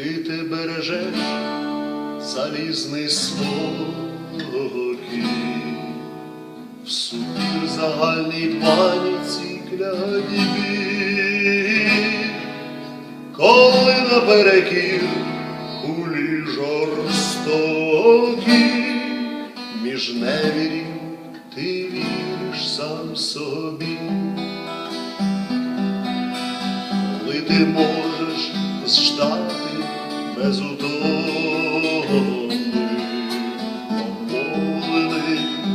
коли ти бережеш залізний спокій, в сумір загальній паніці кляді біль, коли наперекір кулі жорстокі, між невірів ти віриш сам собі, коли ти ждати без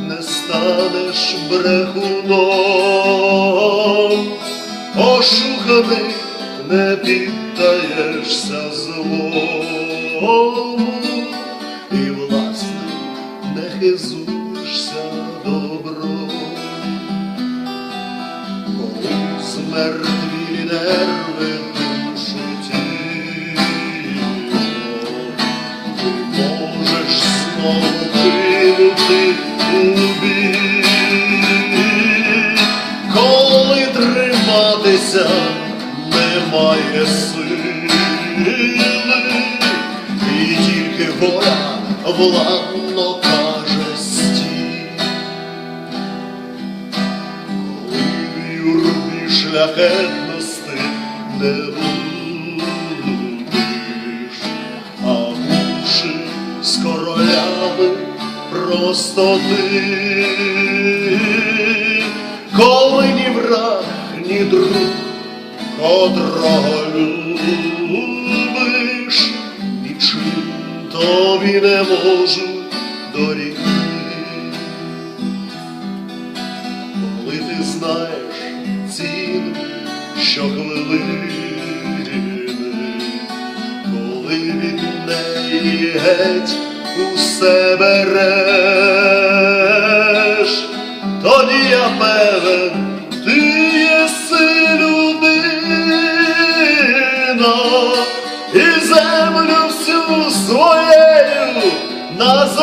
не станеш брехуном, ошуканий не піддаєшся злому і власне не хизуєшся добром, коли змертвілі нерви триматися немає сили, і тільки воля владно каже стій. Коли в юрбі шляхетності не будеш, а уші з королями просто ти, ні друг, котрого любиш, нічим тобі не можу доріти. Коли ти знаєш ціну щохвилини, коли від неї геть усе береш, тоді я певен, ти das